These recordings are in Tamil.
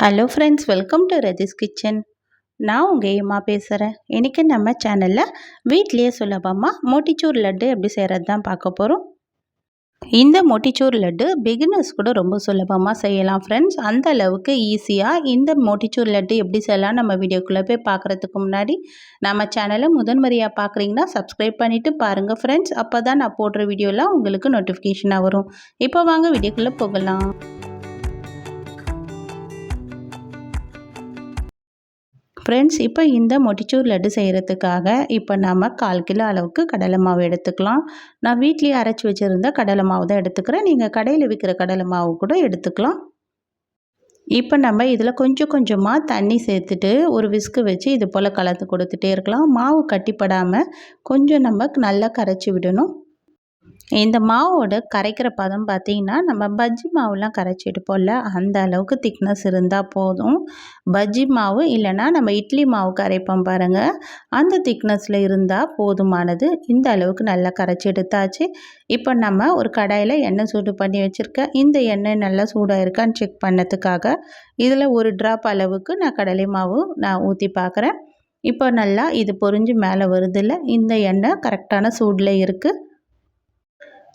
Hello friends welcome to Raji's kitchen நான் உங்கள் ஏமா பேசுகிறேன் இன்றைக்கி நம்ம சேனலில் வீட்லேயே சுலபமாக மோட்டிச்சூர் லட்டு எப்படி செய்கிறது தான் பார்க்க போகிறோம் இந்த மோட்டிச்சூர் லட்டு பிகினர்ஸ் கூட ரொம்ப சுலபமாக செய்யலாம் ஃப்ரெண்ட்ஸ் அந்த அளவுக்கு ஈஸியாக இந்த மோட்டிச்சூர் லட்டு எப்படி செய்யலாம் நம்ம வீடியோக்குள்ளே போய் பார்க்குறதுக்கு முன்னாடி நம்ம சேனலை முதன்முறையாக பார்க்குறீங்கன்னா சப்ஸ்கிரைப் பண்ணிவிட்டு பாருங்கள் ஃப்ரெண்ட்ஸ் அப்போ தான் நான் போடுற வீடியோலாம் உங்களுக்கு நோட்டிஃபிகேஷனாக வரும். இப்போ வாங்க வீடியோக்குள்ளே போகலாம். ஃப்ரெண்ட்ஸ் இப்போ இந்த மொட்டிச்சூர் லட்டு செய்கிறதுக்காக இப்போ நம்ம கால் கிலோ அளவுக்கு கடலை மாவு எடுத்துக்கலாம். நான் வீட்லேயே அரைச்சி வச்சுருந்த கடலை மாவு தான் எடுத்துக்கிறேன். நீங்கள் கடையில் விற்கிற கடலை மாவு கூட எடுத்துக்கலாம். இப்போ நம்ம இதில் கொஞ்சம் கொஞ்சமாக தண்ணி சேர்த்துட்டு ஒரு விஸ்கு வச்சு இது போல் கலந்து கொடுத்துட்டே இருக்கலாம். மாவு கட்டிப்படாமல் கொஞ்சம் நம்ம நல்லா கரைச்சி விடணும். இந்த மாவோட கரைக்கிற பதம் பார்த்திங்கன்னா நம்ம பஜ்ஜி மாவுலாம் கரைச்சி எடுப்போம்ல அந்த அளவுக்கு திக்னஸ் இருந்தால் போதும். பஜ்ஜி மாவு இல்லைன்னா நம்ம இட்லி மாவு கரைப்போம் பாருங்கள் அந்த திக்னஸில் இருந்தால் போதுமானது. இந்த அளவுக்கு நல்லா கரைச்சி எடுத்தாச்சு. இப்போ நம்ம ஒரு கடாயில் எண்ணெய் சூடு பண்ணி வச்சுருக்கேன் இந்த எண்ணெய் நல்லா சூடாக இருக்கான்னு செக் பண்ணதுக்காக இதில் ஒரு ட்ராப் அளவுக்கு நான் கடலை மாவு நான் ஊற்றி பார்க்குறேன். இப்போ நல்லா இது பொறிஞ்சு மேலே வருதில்ல இந்த எண்ணெய் கரெக்டான சூடில் இருக்குது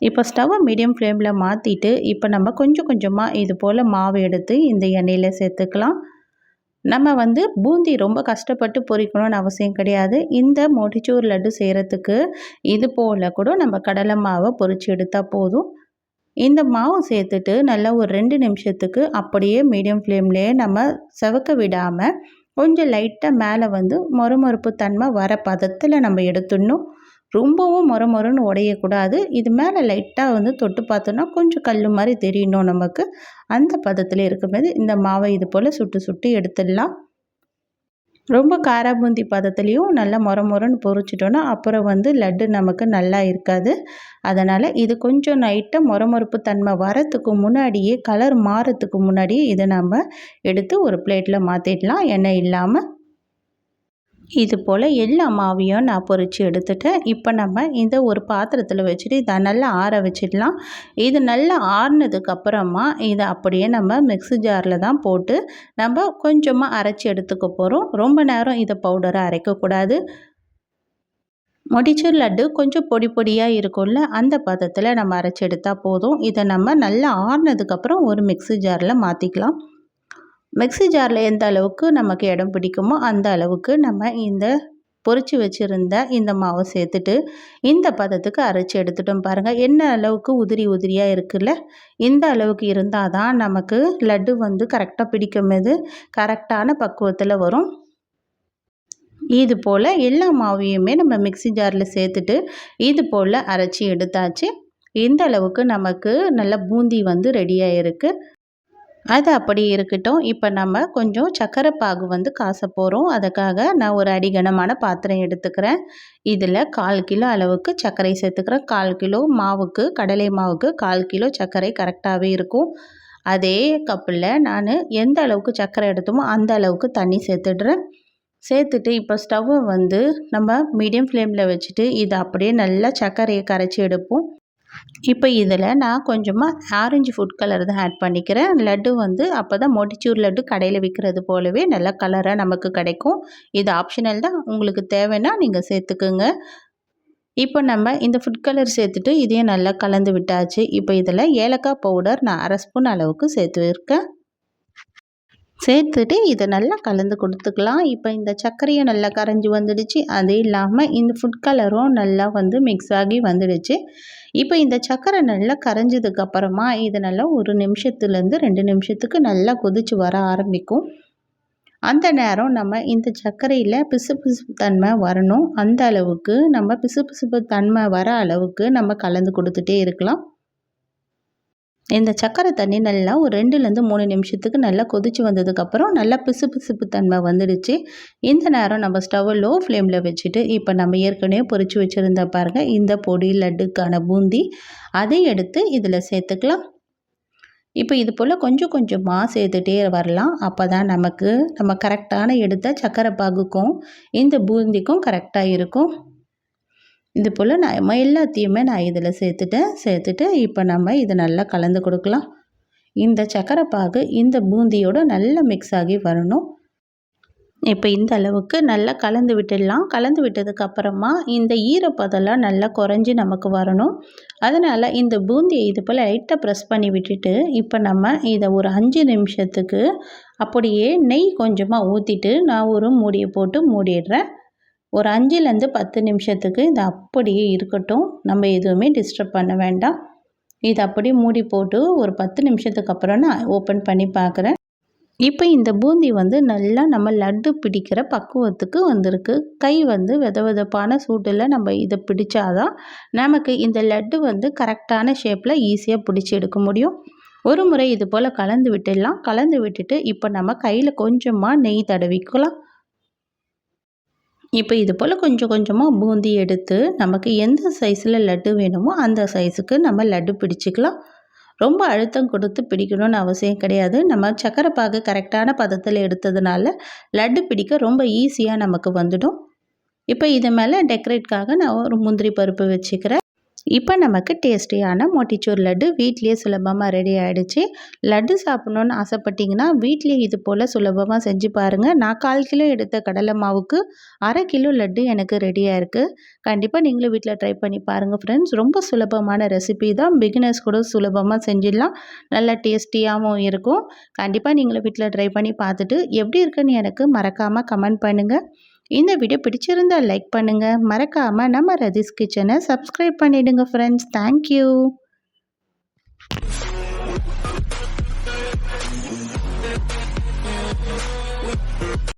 இப்போ ஸ்டவ்வை மீடியம் ஃப்ளேமில் மாற்றிட்டு இப்போ நம்ம கொஞ்சம் கொஞ்சமாக இது போல் மாவு எடுத்து இந்த எண்ணெயில் சேர்த்துக்கலாம். நம்ம வந்து பூந்தி ரொம்ப கஷ்டப்பட்டு பொறிக்கணும்னு அவசியம் கிடையாது. இந்த மொடிச்சூர் லட்டு செய்கிறதுக்கு இது போல் கூட நம்ம கடலை மாவை பொரித்து எடுத்தால் போதும். இந்த மாவு சேர்த்துட்டு நல்லா ஒரு ரெண்டு நிமிஷத்துக்கு அப்படியே மீடியம் ஃப்ளேம்லேயே நம்ம செவக்க விடாமல் கொஞ்சம் லைட்டாக மேலே வந்து மொறுமொறுப்பு தன்மை வர பதத்தில் நம்ம எடுத்துடணும். ரொம்பவும் மொர மொரன்னு உடையக்கூடாது. இது மேலே லைட்டாக வந்து தொட்டு பார்த்தோன்னா கொஞ்சம் கல் மாதிரி தெரியணும் நமக்கு. அந்த பதத்தில் இருக்கும்போது இந்த மாவை இது போல் சுட்டு சுட்டு எடுத்துடலாம். ரொம்ப காராபூந்தி பதத்துலேயும் நல்லா மொர மொரன்னு பொறிச்சிட்டோன்னா அப்புறம் வந்து லட்டு நமக்கு நல்லா இருக்காது. அதனால் இது கொஞ்சம் நைட்டாக மொரமொறுப்பு தன்மை வரத்துக்கு முன்னாடியே கலர் மாறத்துக்கு முன்னாடியே இதை நம்ம எடுத்து ஒரு பிளேட்டில் மாற்றிடலாம் எண்ணெய் இல்லாமல் இது போல் எல்லா மாவையும் நான் பொறிச்சு எடுத்துட்டேன். இப்போ நம்ம இந்த ஒரு பாத்திரத்தில் வச்சுட்டு இதை நல்லா ஆற வச்சிடலாம். இது நல்லா ஆறுனதுக்கு அப்புறமா இதை அப்படியே நம்ம மிக்ஸி ஜாரில் தான் போட்டு நம்ம கொஞ்சமாக அரைச்சி எடுத்துக்க போகிறோம் ரொம்ப நேரம் இதை பவுடரை அரைக்கக்கூடாது முடிச்சூர் லட்டு கொஞ்சம் பொடி பொடியாக இருக்கும்ல அந்த பதத்தில் நம்ம அரைச்சி எடுத்தால் போதும். இதை நம்ம நல்லா ஆறுனதுக்கப்புறம் ஒரு மிக்ஸி ஜாரில் மாற்றிக்கலாம் மிக்சி ஜாரில் எந்த அளவுக்கு நமக்கு இடம் பிடிக்குமோ அந்த அளவுக்கு நம்ம இந்த பொறிச்சு வச்சுருந்த இந்த மாவை சேர்த்துட்டு இந்த பதத்துக்கு அரைச்சி எடுத்துட்டோம் பாருங்கள் என்ன அளவுக்கு உதிரி உதிரியாக இருக்குல்ல? இந்த அளவுக்கு இருந்தால் தான் நமக்கு லட்டு வந்து கரெக்டாக பிடிக்கும். போது கரெக்டான பக்குவத்தில் வரும். இது போல் எல்லா மாவையுமே நம்ம மிக்சி ஜாரில் சேர்த்துட்டு இது போல் அரைச்சி எடுத்தாச்சு. இந்த அளவுக்கு நமக்கு நல்ல பூந்தி வந்து ரெடியாக இருக்குது அது அப்படி இருக்கட்டும். இப்போ நம்ம கொஞ்சம் சக்கரை பாகு வந்து காச போகிறோம் அதுக்காக நான் ஒரு அடிகனமான பாத்திரம் எடுத்துக்கிறேன். இதில் கால் கிலோ அளவுக்கு சர்க்கரை சேர்த்துக்கிறேன். கால் கிலோ மாவுக்கு கடலை மாவுக்கு கால் கிலோ சர்க்கரை கரெக்டாகவே இருக்கும். அதே கப்பில் நான் எந்த அளவுக்கு சர்க்கரை எடுத்தோமோ அந்த அளவுக்கு தண்ணி சேர்த்துடுறேன். சேர்த்துட்டு இப்போ ஸ்டவ்வை வந்து நம்ம மீடியம் ஃப்ளேமில் வச்சுட்டு இதை அப்படியே நல்லா சர்க்கரையை கரைச்சி எடுப்போம். இப்போ இதில் நான் கொஞ்சமாக ஆரஞ்சு ஃபுட் கலர் தான் ஆட் பண்ணிக்கிறேன். லட்டு வந்து அப்போ தான் மொட்டிச்சூர் லட்டு கடையில் விற்கிறது போலவே நல்ல கலராக நமக்கு கிடைக்கும். இது ஆப்ஷனல் தான். உங்களுக்கு தேவைன்னா நீங்கள் சேர்த்துக்குங்க. இப்போ நம்ம இந்த ஃபுட் கலர் சேர்த்துட்டு இதையும் நல்லா கலந்து விட்டாச்சு. இப்போ இதில் ஏலக்காய் பவுடர் நான் அரை ஸ்பூன் அளவுக்கு சேர்த்து இருக்கேன் சேர்த்துட்டு இதை நல்லா கலந்து கொடுத்துக்கலாம். இப்போ இந்த சர்க்கரையும் நல்லா கரைஞ்சி வந்துடுச்சு. அது இல்லாமல் இந்த ஃபுட் கலரும் நல்லா வந்து மிக்ஸ் ஆகி வந்துடுச்சு. இப்போ இந்த சர்க்கரை நல்லா கரைஞ்சதுக்கப்புறமா இதை இது நல்லா ஒரு நிமிஷத்துலேருந்து ரெண்டு நிமிஷத்துக்கு நல்லா கொதித்து வர ஆரம்பிக்கும். அந்த நேரம் நம்ம இந்த சர்க்கரையில் பிசுபிசுப்பு தன்மை வரணும். அந்த அளவுக்கு நம்ம பிசுபிசுப்பு தன்மை வர அளவுக்கு நம்ம கலந்து கொடுத்துட்டே இருக்கலாம். இந்த சக்கரை தண்ணி நல்லா ஒரு ரெண்டுலேருந்து மூணு நிமிஷத்துக்கு நல்லா கொதித்து வந்ததுக்கப்புறம் நல்லா பிசு பிசுப்பு தன்மை வந்துடுச்சு. இந்த நேரம் நம்ம ஸ்டவ்வை லோ ஃப்ளேமில் வச்சுட்டு இப்போ நம்ம ஏற்கனவே பொறிச்சு வச்சுருந்த பாருங்கள் இந்த பொடி லட்டுக்கான பூந்தி அதை எடுத்து இதில் சேர்த்துக்கலாம். இப்போ இது போல் கொஞ்சம் கொஞ்சமாக சேர்த்துட்டே வரலாம். அப்போ தான் நமக்கு நம்ம கரெக்டான எடுத்த சக்கரை பாகுக்கும் இந்த பூந்திக்கும் கரெக்டாக இருக்கும். இது போல் நான் எல்லாத்தையுமே நான் இதில் சேர்த்துட்டேன். சேர்த்துட்டு இப்போ நம்ம இதை நல்லா கலந்து கொடுக்கலாம். இந்த சக்கரை பாகு இந்த பூந்தியோடு நல்லா மிக்ஸ் ஆகி வரணும். இப்போ இந்த அளவுக்கு நல்லா கலந்து விட்டுடலாம். கலந்து விட்டதுக்கப்புறமா இந்த ஈரப்பதெல்லாம் நல்லா குறைஞ்சி நமக்கு வரணும். அதனால் இந்த பூந்தியை இது போல் லைட்டாக ப்ரெஸ் பண்ணி விட்டுட்டு இப்போ நம்ம இதை ஒரு அஞ்சு நிமிஷத்துக்கு அப்படியே நெய் கொஞ்சமாக ஊற்றிட்டு நான் ஒரு மூடியை போட்டு மூடிடுறேன். ஒரு அஞ்சுலேருந்து பத்து நிமிஷத்துக்கு இது அப்படியே இருக்கட்டும். நம்ம எதுவுமே டிஸ்டர்ப் பண்ண வேண்டாம். இது அப்படியே மூடி போட்டு ஒரு பத்து நிமிஷத்துக்கு அப்புறம் நான் ஓப்பன் பண்ணி பார்க்குறேன். இப்போ இந்த பூந்தி வந்து நல்லா நம்ம லட்டு பிடிக்கிற பக்குவத்துக்கு வந்திருக்கு. கை வந்து வித விதப்பான சூட்டில் நம்ம இதை பிடிச்சாதான் நமக்கு இந்த லட்டு வந்து கரெக்டான ஷேப்பில் ஈஸியாக பிடிச்சி எடுக்க முடியும். ஒரு முறை இது போல் கலந்து விட்டுடலாம். கலந்து விட்டுட்டு இப்போ நம்ம கையில் கொஞ்சமாக நெய் தடவிக்கலாம். இப்போ இது போல் கொஞ்சம் கொஞ்சமாக பூந்தி எடுத்து நமக்கு எந்த சைஸில் லட்டு வேணுமோ அந்த சைஸுக்கு நம்ம லட்டு பிடிச்சிக்கலாம். ரொம்ப அழுத்தம் கொடுத்து பிடிக்கணும்னு அவசியம் கிடையாது. நம்ம சக்கரை பாகு கரெக்டான பதத்தில் எடுத்ததுனால லட்டு பிடிக்க ரொம்ப ஈஸியாக நமக்கு வந்துடும். இப்போ இது மேலே டெக்கரேட்காக நான் ஒரு முந்திரி பருப்பு வச்சுக்கிறேன். இப்போ நமக்கு டேஸ்டியான மோட்டிச்சூர் லட்டு வீட்லேயே சுலபமாக ரெடி ஆகிடுச்சு லட்டு சாப்பிட்ணுன்னு ஆசைப்பட்டிங்கன்னா வீட்லேயே இது போல் சுலபமாக செஞ்சு பாருங்கள் நான் கால் கிலோ எடுத்த கடலை மாவுக்கு அரை கிலோ லட்டு எனக்கு ரெடியாக இருக்குது கண்டிப்பாக நீங்களும் வீட்டில் ட்ரை பண்ணி பாருங்கள் ஃப்ரெண்ட்ஸ் ரொம்ப சுலபமான ரெசிபி தான். பிகினர்ஸ் கூட சுலபமாக செஞ்சிடலாம். நல்லா டேஸ்டியாகவும் இருக்கும். கண்டிப்பாக நீங்களும் வீட்டில் ட்ரை பண்ணி பார்த்துட்டு எப்படி இருக்குன்னு எனக்கு மறக்காமல் கமெண்ட் பண்ணுங்கள் இந்த வீடியோ பிடிச்சிருந்தால் லைக் பண்ணுங்கள் மறக்காமல் நம்ம ரதிஸ் கிச்சனை சப்ஸ்கிரைப் பண்ணிவிடுங்க ஃப்ரெண்ட்ஸ் தேங்க்யூ